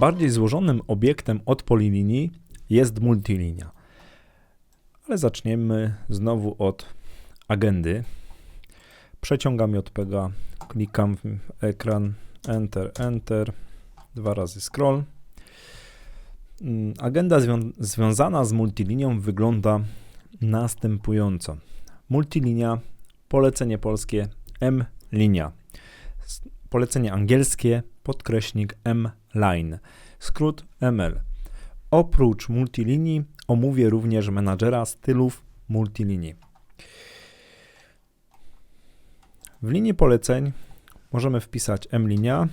Bardziej złożonym obiektem od polilinii jest multilinia. Ale zaczniemy znowu od agendy. Przeciągam JPEGa, klikam w ekran, Enter, Enter, dwa razy scroll. Mm, Agenda zwią- związana z multilinią wygląda następująco. Multilinia, polecenie polskie M-linia. Polecenie angielskie, podkreśnik M-line. Skrót ML. Oprócz multilinii omówię również menadżera stylów multilinii. W linii poleceń możemy wpisać M-linia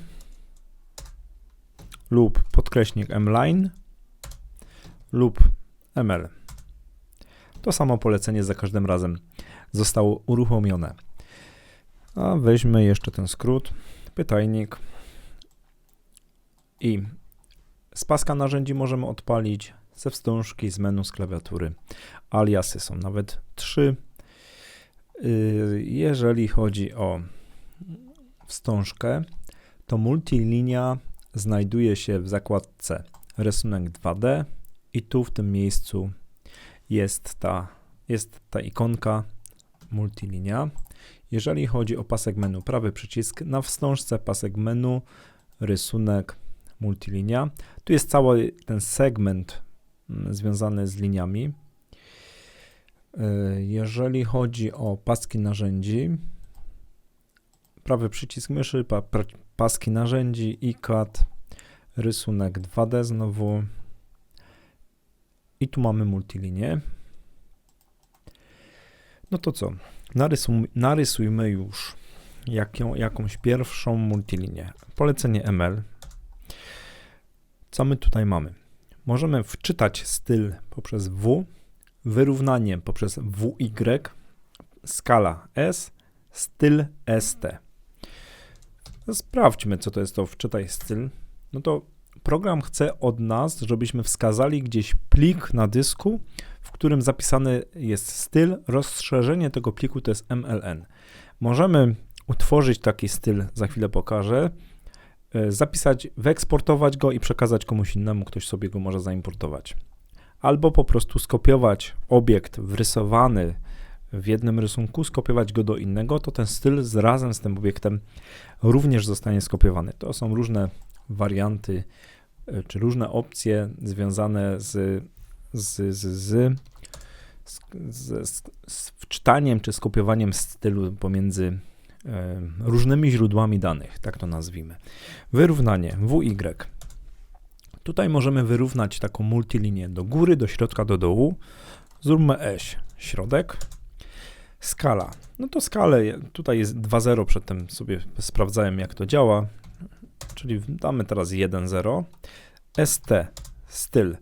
lub podkreśnik M-line lub ML. To samo polecenie za każdym razem zostało uruchomione. A weźmy jeszcze ten skrót, pytajnik i z paska narzędzi możemy odpalić ze wstążki z menu z klawiatury. Aliasy są nawet trzy. Yy, Jeżeli chodzi o wstążkę, to multilinia znajduje się w zakładce rysunek 2D i tu w tym miejscu jest ta, jest ta ikonka multilinia. Jeżeli chodzi o pasek menu, prawy przycisk na wstążce, pasek menu, rysunek, multilinia. Tu jest cały ten segment mm, związany z liniami. Y, Jeżeli chodzi o paski narzędzi, prawy przycisk myszy, pa, pra- paski narzędzi, iCAD, rysunek 2D znowu. I tu mamy multilinię. No to co? Narysuj, narysujmy już jaką, jakąś pierwszą multilinię. Polecenie ML. Co my tutaj mamy? Możemy wczytać styl poprzez W, wyrównanie poprzez WY, skala S, styl ST. Sprawdźmy, co to jest to wczytaj styl. No to program chce od nas, żebyśmy wskazali gdzieś plik na dysku, w którym zapisany jest styl. Rozszerzenie tego pliku to jest MLN. Możemy utworzyć taki styl, za chwilę pokażę, zapisać, wyeksportować go i przekazać komuś innemu, ktoś sobie go może zaimportować. Albo po prostu skopiować obiekt wrysowany w jednym rysunku, skopiować go do innego, to ten styl z, razem z tym obiektem również zostanie skopiowany. To są różne warianty, e, czy różne opcje związane z, z, z, z, z, z, z wczytaniem czy skopiowaniem stylu pomiędzy e, różnymi źródłami danych, tak to nazwijmy. Wyrównanie WY. Tutaj możemy wyrównać taką multilinię do góry, do środka, do dołu. Zróbmy eś, środek. Skala. No to skalę, tutaj jest 2,0, przedtem sobie sprawdzałem jak to działa, czyli damy teraz 1,0. ST, styl.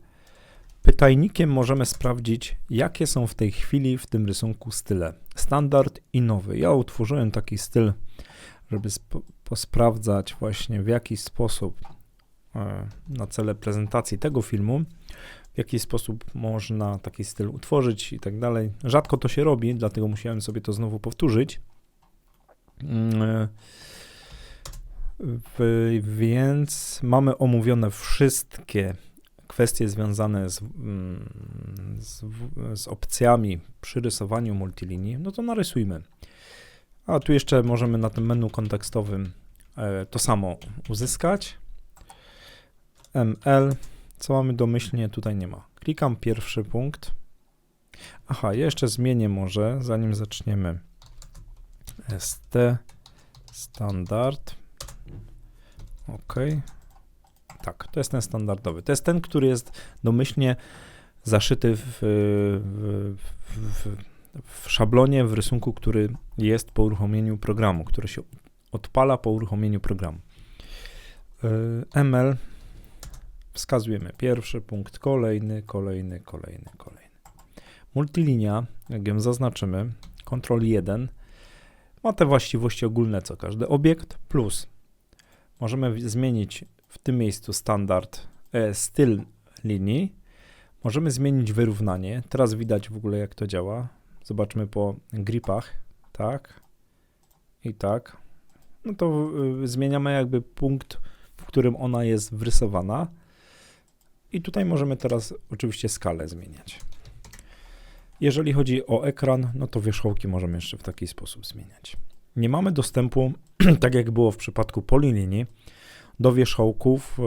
Pytajnikiem możemy sprawdzić, jakie są w tej chwili w tym rysunku style. Standard i nowy. Ja utworzyłem taki styl, żeby sp- posprawdzać właśnie w jaki sposób e, na cele prezentacji tego filmu, w jaki sposób można taki styl utworzyć i tak dalej. Rzadko to się robi, dlatego musiałem sobie to znowu powtórzyć. Mm, e, Więc mamy omówione wszystkie kwestie związane z, mm, z, z opcjami przy rysowaniu multilinii, no to narysujmy. A tu jeszcze możemy na tym menu kontekstowym e, to samo uzyskać. ML, co mamy domyślnie, tutaj nie ma. Klikam pierwszy punkt. Aha, jeszcze zmienię może, zanim zaczniemy. ST standard. OK. Tak, to jest ten standardowy. To jest ten, który jest domyślnie zaszyty w, w, w, w szablonie, w rysunku, który jest po uruchomieniu programu, który się odpala po uruchomieniu programu. Y, ML wskazujemy pierwszy punkt, kolejny, kolejny, kolejny, kolejny. Multilinia, jak ją zaznaczymy, Ctrl 1, ma te właściwości ogólne co każdy obiekt, plus możemy zmienić w tym miejscu standard e, styl linii, możemy zmienić wyrównanie, teraz widać w ogóle jak to działa, zobaczmy po gripach, tak i tak, no to y, zmieniamy jakby punkt w którym ona jest wrysowana. I tutaj możemy teraz oczywiście skalę zmieniać. Jeżeli chodzi o ekran, no to wierzchołki możemy jeszcze w taki sposób zmieniać. Nie mamy dostępu, tak jak było w przypadku polilinii, do wierzchołków e,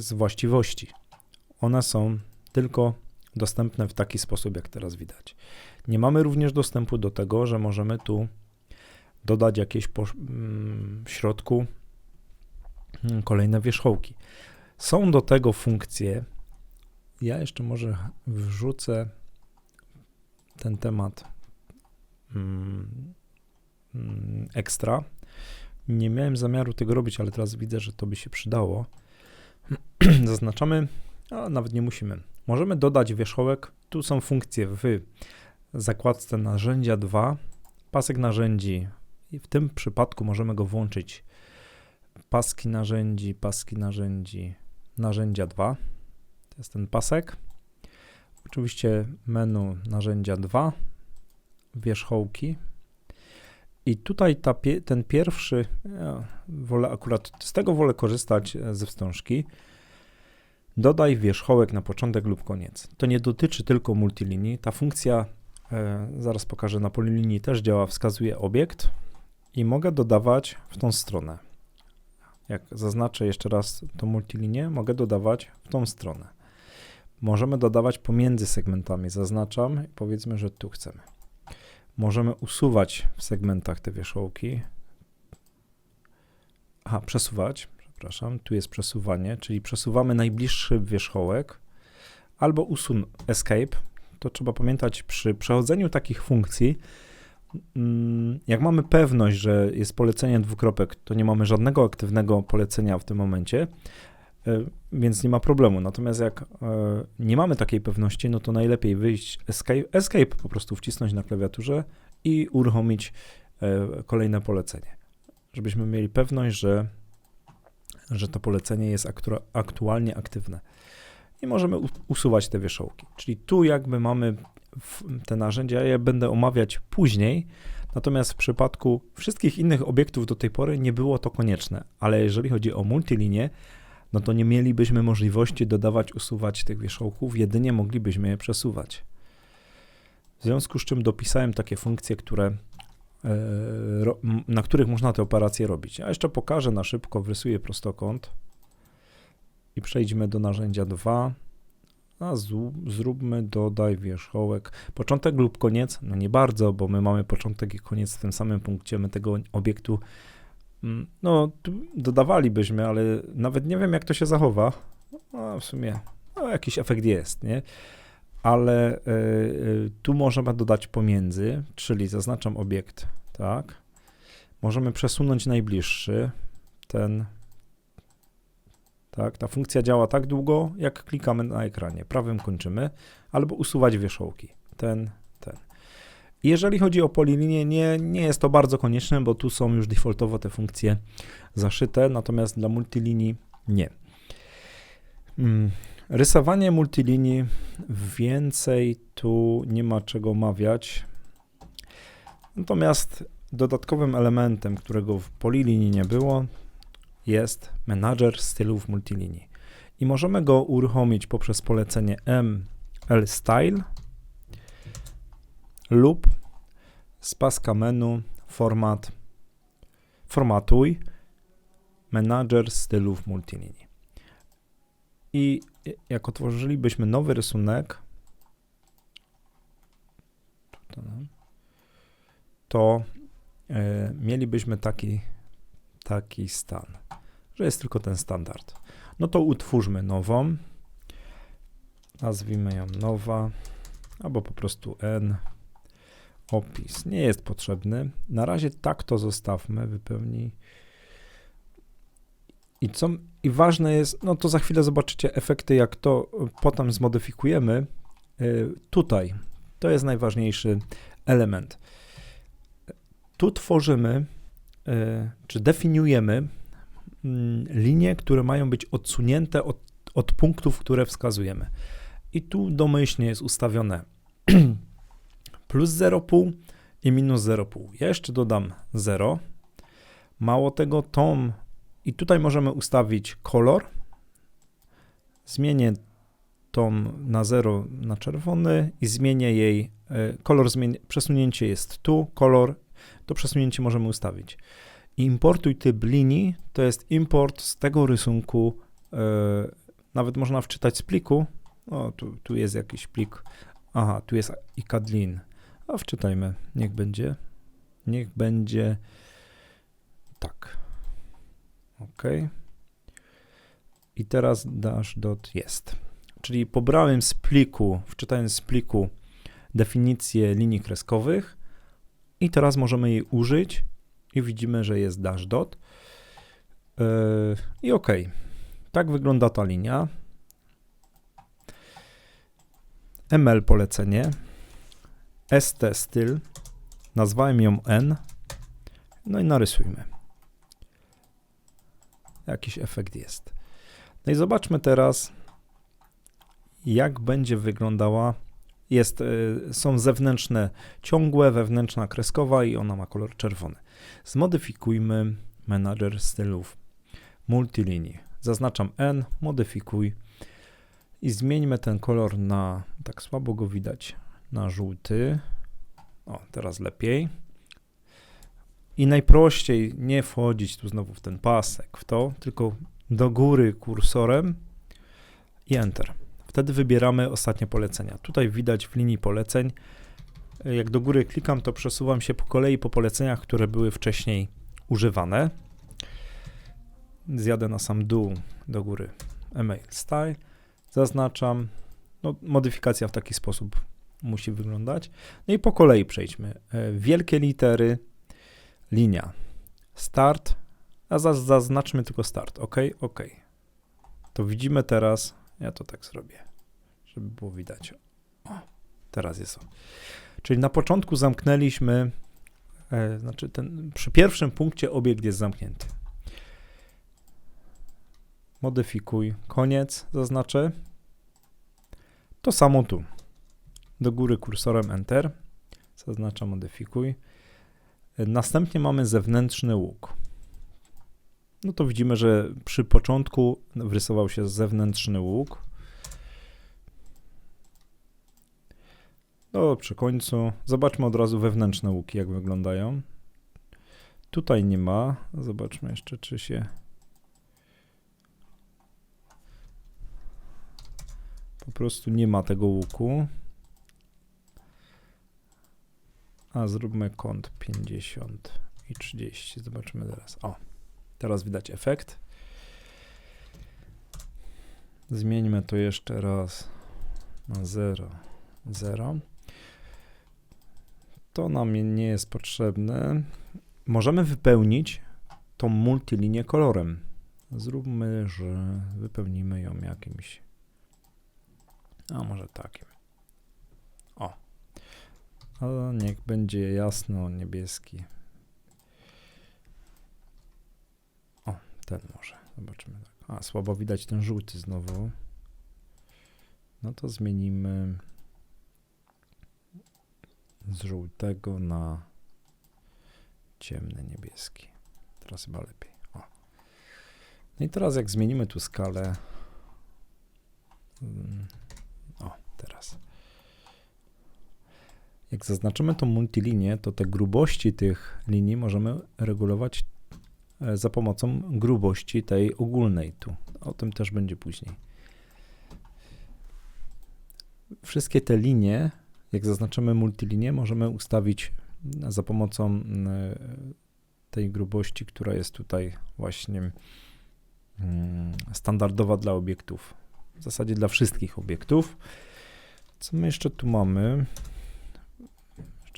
z właściwości. One są tylko dostępne w taki sposób, jak teraz widać. Nie mamy również dostępu do tego, że możemy tu dodać jakieś po, mm, w środku mm, kolejne wierzchołki. Są do tego funkcje. Ja jeszcze może wrzucę ten temat mm, ekstra. Nie miałem zamiaru tego robić, ale teraz widzę, że to by się przydało. Zaznaczamy, a nawet nie musimy. Możemy dodać wierzchołek. Tu są funkcje w zakładce narzędzia 2, pasek narzędzi. I w tym przypadku możemy go włączyć paski narzędzi, paski narzędzi, narzędzia 2. To jest ten pasek. Oczywiście menu narzędzia 2, wierzchołki. I tutaj ta, ten pierwszy, ja wolę akurat, z tego wolę korzystać e, ze wstążki. Dodaj wierzchołek na początek lub koniec. To nie dotyczy tylko multilinii. Ta funkcja, e, zaraz pokażę, na polilinii też działa, wskazuje obiekt i mogę dodawać w tą stronę. Jak zaznaczę jeszcze raz tą multilinię, mogę dodawać w tą stronę. Możemy dodawać pomiędzy segmentami. Zaznaczam powiedzmy, że tu chcemy. Możemy usuwać w segmentach te wierzchołki. Aha, przesuwać, przepraszam, tu jest przesuwanie, czyli przesuwamy najbliższy wierzchołek albo usun escape. To trzeba pamiętać przy przechodzeniu takich funkcji, mm, jak mamy pewność, że jest polecenie dwukropek, to nie mamy żadnego aktywnego polecenia w tym momencie, więc nie ma problemu. Natomiast jak e, nie mamy takiej pewności, no to najlepiej wyjść escape, escape po prostu wcisnąć na klawiaturze i uruchomić e, kolejne polecenie, żebyśmy mieli pewność, że, że to polecenie jest aktualnie aktywne. I możemy usuwać te wierzchołki. Czyli tu jakby mamy te narzędzia, ja będę omawiać później, natomiast w przypadku wszystkich innych obiektów do tej pory nie było to konieczne, ale jeżeli chodzi o multilinię, no to nie mielibyśmy możliwości dodawać, usuwać tych wierzchołków, jedynie moglibyśmy je przesuwać. W związku z czym dopisałem takie funkcje, które, e, na których można te operacje robić. Ja jeszcze pokażę na szybko, wrysuję prostokąt i przejdźmy do narzędzia 2. A zróbmy dodaj wierzchołek. Początek lub koniec? No nie bardzo, bo my mamy początek i koniec w tym samym punkcie. My tego obiektu no, dodawalibyśmy, ale nawet nie wiem, jak to się zachowa. No, w sumie no, jakiś efekt jest, nie? Ale y, y, tu możemy dodać pomiędzy, czyli zaznaczam obiekt, tak? Możemy przesunąć najbliższy, ten, tak? Ta funkcja działa tak długo, jak klikamy na ekranie. Prawym kończymy, albo usuwać wierzchołki, ten, jeżeli chodzi o polilinię, nie, nie jest to bardzo konieczne, bo tu są już defaultowo te funkcje zaszyte, natomiast dla multilinii nie. Hmm. Rysowanie multilinii, więcej tu nie ma czego omawiać. Natomiast dodatkowym elementem, którego w polilinii nie było, jest menadżer stylów multilinii. I możemy go uruchomić poprzez polecenie ML Style lub z paska menu format formatuj menadżer stylów multilinii. I jak otworzylibyśmy nowy rysunek, to e, mielibyśmy taki, taki stan, że jest tylko ten standard. No to utwórzmy nową, nazwijmy ją nowa, albo po prostu n opis nie jest potrzebny. Na razie tak to zostawmy, wypełnij. I co i ważne jest, no to za chwilę zobaczycie efekty, jak to potem zmodyfikujemy. Y, tutaj to jest najważniejszy element. Tu tworzymy, y, czy definiujemy mm, linie, które mają być odsunięte od, od punktów, które wskazujemy. I tu domyślnie jest ustawione plus 0,5 i minus 0,5. Ja jeszcze dodam 0. Mało tego, tą I tutaj możemy ustawić kolor. Zmienię tą na 0 na czerwony i zmienię jej e, kolor. Przesunięcie jest tu, kolor. To przesunięcie możemy ustawić. Importuj typ linii to jest import z tego rysunku. e, nawet można wczytać z pliku. O, tu, tu jest jakiś plik. Aha, tu jest ikadlin. A wczytajmy. Niech będzie. Niech będzie tak. OK. I teraz dash dot jest. Czyli pobrałem z pliku, wczytałem z pliku definicję linii kreskowych i teraz możemy jej użyć i widzimy, że jest dash dot. Yy, I OK. Tak wygląda ta linia. ML polecenie. ST styl. Nazwałem ją N. No i narysujmy. Jakiś efekt jest. No i zobaczmy teraz, jak będzie wyglądała. Jest, y, są zewnętrzne ciągłe, wewnętrzna kreskowa i ona ma kolor czerwony. Zmodyfikujmy menadżer stylów multilinii. Zaznaczam N, modyfikuj i zmieńmy ten kolor na, tak słabo go widać, na żółty. O, teraz lepiej. I najprościej nie wchodzić tu znowu w ten pasek, w to, tylko do góry kursorem i Enter. Wtedy wybieramy ostatnie polecenia. Tutaj widać w linii poleceń, jak do góry klikam, to przesuwam się po kolei po poleceniach, które były wcześniej używane. Zjadę na sam dół do góry email style, zaznaczam, no, modyfikacja w taki sposób musi wyglądać. No i po kolei przejdźmy. E, Wielkie litery, linia, start, a zaz- zaznaczmy tylko start, ok, ok. To widzimy teraz, ja to tak zrobię, żeby było widać. O, teraz jest o. Czyli na początku zamknęliśmy, e, znaczy ten, przy pierwszym punkcie obiekt jest zamknięty. Modyfikuj, koniec zaznaczę. To samo tu. Do góry kursorem Enter. Zaznaczam modyfikuj. Następnie mamy zewnętrzny łuk. No to widzimy, że przy początku wrysował się zewnętrzny łuk. No, przy końcu. Zobaczmy od razu wewnętrzne łuki, jak wyglądają. Tutaj nie ma. Zobaczmy jeszcze, czy się. Po prostu nie ma tego łuku. A zróbmy kąt 50 i 30. Zobaczymy teraz. O, teraz widać efekt. Zmieńmy to jeszcze raz na 0, 0. To nam nie jest potrzebne. Możemy wypełnić tą multilinię kolorem. Zróbmy, że wypełnimy ją jakimś. A może takim. O. A niech będzie jasno niebieski. O, ten może. Zobaczymy. A, słabo widać ten żółty znowu. No to zmienimy z żółtego na ciemny niebieski. Teraz chyba lepiej. O. No i teraz jak zmienimy tu skalę. mm, O, teraz. Jak zaznaczymy tą multilinię, to te grubości tych linii możemy regulować e, za pomocą grubości tej ogólnej tu. O tym też będzie później. Wszystkie te linie, jak zaznaczymy multilinię, możemy ustawić za pomocą mm, tej grubości, która jest tutaj właśnie standardowa dla obiektów. W zasadzie dla wszystkich obiektów. Co my jeszcze tu mamy?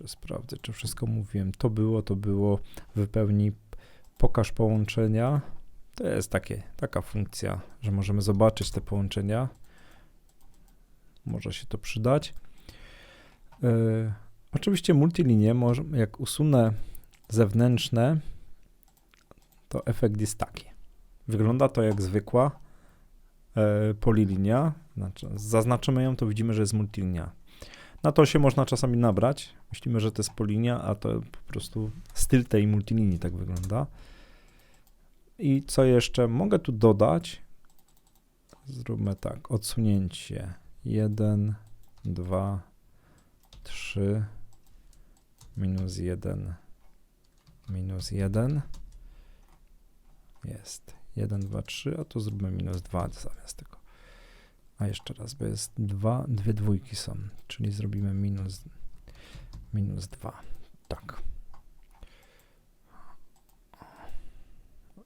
Jeszcze sprawdzę, czy wszystko mówiłem. To było, to było. Wypełnij, pokaż połączenia. To jest takie, taka funkcja, że możemy zobaczyć te połączenia. Może się to przydać. Yy, oczywiście multilinie, jak usunę zewnętrzne, to efekt jest taki. Wygląda to jak zwykła e, polilinia. Znaczy, zaznaczymy ją, to widzimy, że jest multilinia. Na to się można czasami nabrać. Myślimy, że to jest polinia, a to po prostu styl tej multilinii tak wygląda. I co jeszcze? Mogę tu dodać. Zróbmy tak. Odsunięcie 1, 2, 3, minus 1, minus 1. Jest. 1, 2, 3, a tu zróbmy minus 2 zamiast tego. A jeszcze raz, bo jest 2, dwie dwójki są, czyli zrobimy minus, minus 2. Tak.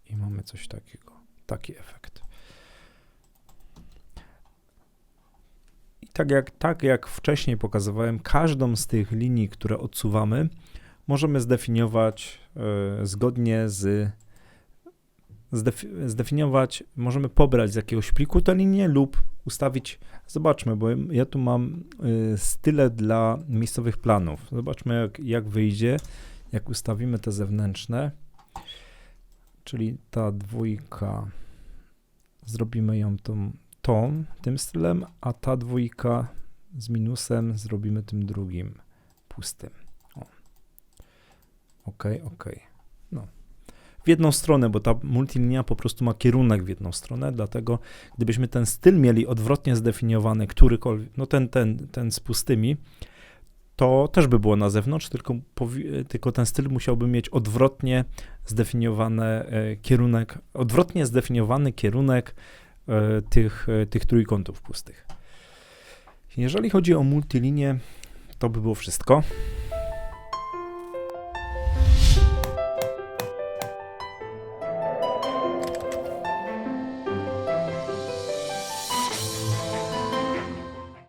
I mamy coś takiego. Taki efekt. I tak jak, tak jak wcześniej pokazywałem, każdą z tych linii, które odsuwamy, możemy zdefiniować e, zgodnie z zdefi- zdefiniować, możemy pobrać z jakiegoś pliku tę linię lub ustawić, zobaczmy, bo ja tu mam y, style dla miejscowych planów. Zobaczmy, jak, jak wyjdzie, jak ustawimy te zewnętrzne, czyli ta dwójka, zrobimy ją tą, tą, tym stylem, a ta dwójka z minusem zrobimy tym drugim, pustym. O. Ok, ok. W jedną stronę, bo ta multilinia po prostu ma kierunek w jedną stronę, dlatego gdybyśmy ten styl mieli odwrotnie zdefiniowany, którykolwiek, no ten, ten, ten z pustymi, to też by było na zewnątrz, tylko, tylko ten styl musiałby mieć odwrotnie zdefiniowany e, kierunek, odwrotnie zdefiniowany kierunek e, tych, e, tych trójkątów pustych. Jeżeli chodzi o multilinię, to by było wszystko.